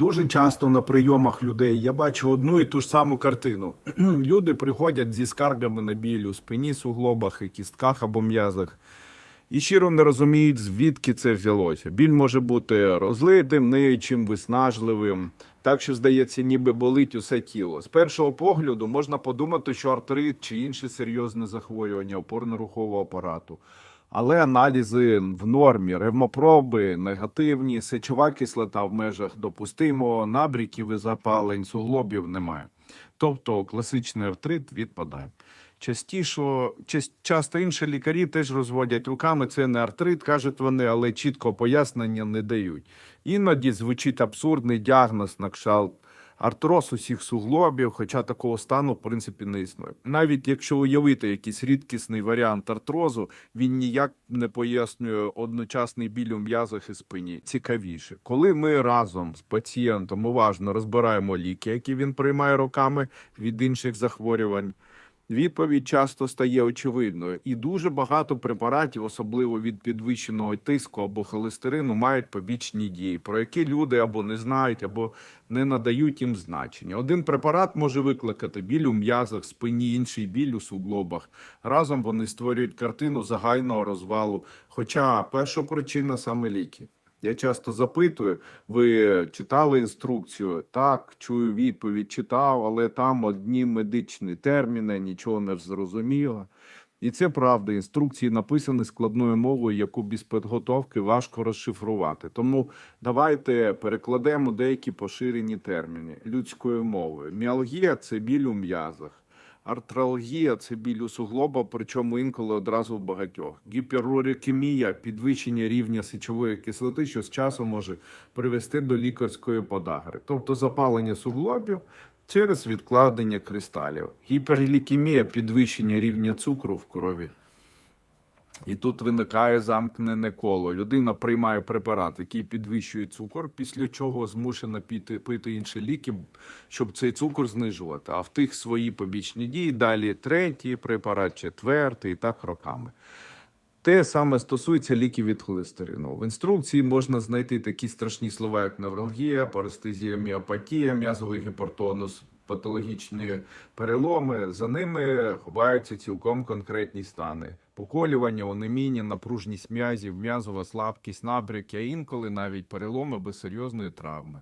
Дуже часто на прийомах людей я бачу одну і ту ж саму картину. Люди приходять зі скаргами на біль у спині, суглобах і кістках або м'язах. І щиро не розуміють, звідки це взялося. Біль може бути розлитим, ниючим, виснажливим. Так що, здається, ніби болить усе тіло. З першого погляду можна подумати, що артрит чи інше серйозне захворювання опорно-рухового апарату. Але аналізи в нормі, ревмопроби негативні, сечова кислота в межах допустимого, набріків і запалень, суглобів немає. Тобто класичний артрит відпадає. Частіше, часто інші лікарі теж розводять руками. Це не артрит, кажуть вони, але чітко пояснення не дають. Іноді звучить абсурдний діагноз на кшталт артроз усіх суглобів, хоча такого стану в принципі не існує. Навіть якщо уявити якийсь рідкісний варіант артрозу, він ніяк не пояснює одночасний біль у м'язах і спині. Цікавіше, коли ми разом з пацієнтом уважно розбираємо ліки, які він приймає роками від інших захворювань. Відповідь часто стає очевидною, і дуже багато препаратів, особливо від підвищеного тиску або холестерину, мають побічні дії, про які люди або не знають, або не надають їм значення. Один препарат може викликати біль у м'язах, спині, інший біль у суглобах. Разом вони створюють картину загального розвалу. Хоча перша причина саме ліки. Я часто запитую, ви читали інструкцію? Так, чую відповідь, читав, але там одні медичні терміни, нічого не зрозуміло. І це правда. Інструкції написані складною мовою, яку без підготовки важко розшифрувати. Тому давайте перекладемо деякі поширені терміни людською мовою. Міалгія це біль у м'язах. Артралгія це біль у суглоба, причому інколи одразу в багатьох. Гіперурикемія – підвищення рівня сечової кислоти, що з часом може привести до лікарської подагри, тобто запалення суглобів через відкладення кристалів. Гіперлікемія – підвищення рівня цукру в крові. І тут виникає замкнене коло. Людина приймає препарат, який підвищує цукор, після чого змушена піти пити інші ліки, щоб цей цукор знижувати. А в тих свої побічні дії далі третій препарат, четвертий і так роками. Те саме стосується ліків від холестерину. В інструкції можна знайти такі страшні слова, як невралгія, парестезія, міопатія, м'язовий гіпертонус, патологічні переломи. За ними ховаються цілком конкретні стани: поколювання, онеміння, напружність м'язів, м'язова слабкість, набряки, а інколи навіть переломи без серйозної травми.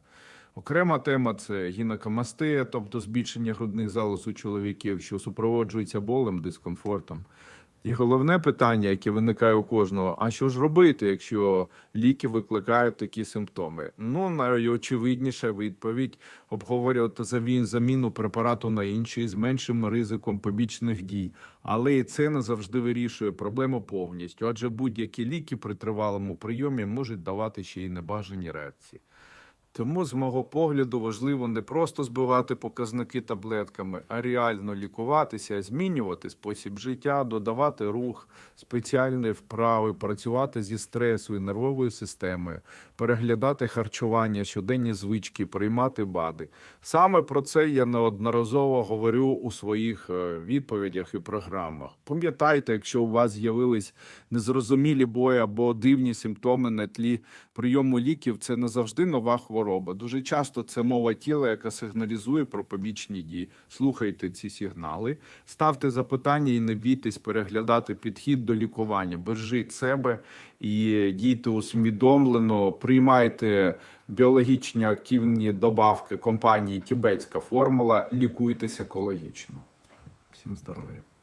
Окрема тема це гінекомастия, тобто збільшення грудних залоз у чоловіків, що супроводжується болем, дискомфортом. І головне питання, яке виникає у кожного: а що ж робити, якщо ліки викликають такі симптоми? Ну, найочевидніша відповідь обговорювати заміну препарату на інший з меншим ризиком побічних дій. Але і це не завжди вирішує проблему повністю, адже будь-які ліки при тривалому прийомі можуть давати ще й небажані реакції. Тому, з мого погляду, важливо не просто збивати показники таблетками, а реально лікуватися, змінювати спосіб життя, додавати рух, спеціальні вправи, працювати зі стресу і нервовою системою, переглядати харчування, щоденні звички, приймати БАДи. Саме про це я неодноразово говорю у своїх е, відповідях і програмах. Пам'ятайте, якщо у вас з'явились незрозумілі бої або дивні симптоми на тлі прийому ліків, це не завжди нова хвороба. Дуже часто це мова тіла, яка сигналізує про побічні дії. Слухайте ці сигнали, ставте запитання і не бійтесь переглядати підхід до лікування. Бережіть себе і дійте усвідомлено, приймайте біологічні активні добавки компанії Тібетська формула, лікуйтесь екологічно. Всім здоров'я.